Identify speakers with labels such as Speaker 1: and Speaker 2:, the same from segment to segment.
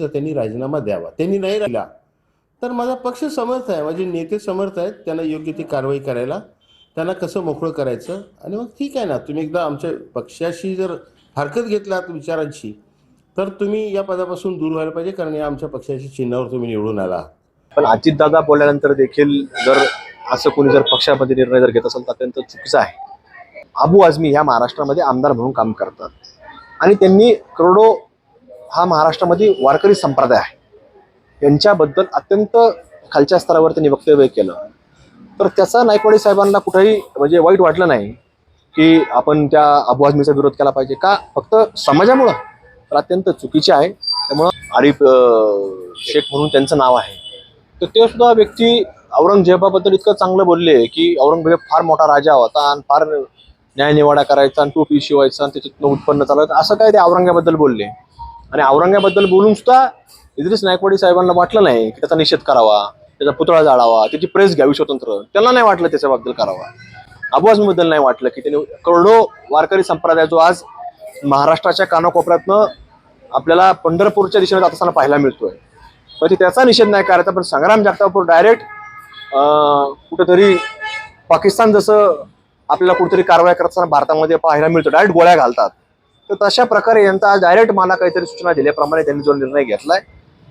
Speaker 1: तर त्यांनी राजीनामा द्यावा. त्यांनी नाही राहिला तर माझा पक्ष समर्थ आहे. माझे नेते समर्थ आहेत. त्यांना योग्य ती कारवाई करायला त्यांना कसं मोकळं करायचं? आणि मग ठीक आहे ना तुम्ही एकदा आमच्या पक्षाशी जर हरकत घेतलात विचारांची तर तुम्ही या पदापासून दूर व्हायला पाहिजे कारण या आमच्या पक्षाच्या चिन्हावर तुम्ही निवडून आला.
Speaker 2: पण अजितदादा बोलल्यानंतर देखील जर असं कोणी जर पक्षामध्ये निर्णय जर घेत असेल तर अत्यंत चुकीचं आहे. अबू आझमी ह्या महाराष्ट्रामध्ये आमदार म्हणून काम करतात. आणि त्यांनी करोडो हा महाराष्ट्रामध्ये वारकरी संप्रदाय आहे. यांच्याबद्दल अत्यंत खालच्या स्तरावर त्यांनी वक्तव्य केलं. तर त्याचा नायकवाडी साहेबांना कुठेही म्हणजे वाईट वाटलं नाही की आपण त्या अबू आझमीचा विरोध केला पाहिजे का? फक्त समाजामुळं. तर अत्यंत चुकीचे आहे. त्यामुळं आरिफ शेख म्हणून त्यांचं नाव आहे. तर ते सुद्धा व्यक्ती औरंगजेबाबद्दल इतकं चांगलं बोलले की औरंगजेब फार मोठा राजा होता आणि फार न्यायनिवाडा करायचा आणि टोपी शिवायचा आणि त्याच्यातनं उत्पन्न चालवायचं. असं काय ते औरंगाबद्दल बोलले. आणि औरंगाबद्दल बोलून सुद्धा इद्रिस नायकवाडी साहेबांना वाटलं नाही की त्याचा निषेध करावा त्याचा पुतळा जाळावा त्याची प्रेस घ्यावी स्वतंत्र. त्यांना नाही वाटलं त्याच्याबद्दल करावा. अबुआजबद्दल नाही वाटलं की त्यांनी करोडो वारकरी संप्रदाय जो आज महाराष्ट्राच्या कानाकोपऱ्यातनं आपल्याला पंढरपूरच्या दिशेने जात असताना पाहायला मिळतोय. पण ते त्याचा निषेध नाही करायचा पण संग्राम जगतापूर डायरेक्ट कुठेतरी पाकिस्तान जसं आपल्याला कुठेतरी कारवाई करत असताना भारतामध्ये पाहायला मिळतो. डायरेक्ट गोळ्या घालतात. तर तशा प्रकारे यांचा आज डायरेक्ट मला काहीतरी सूचना दिल्याप्रमाणे त्यांनी जो निर्णय घेतलाय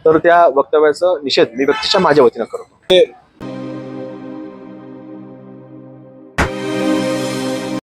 Speaker 2: तर त्या वक्तव्याचा निषेध मी व्यक्तीच्या माझ्या वतीनं करतो.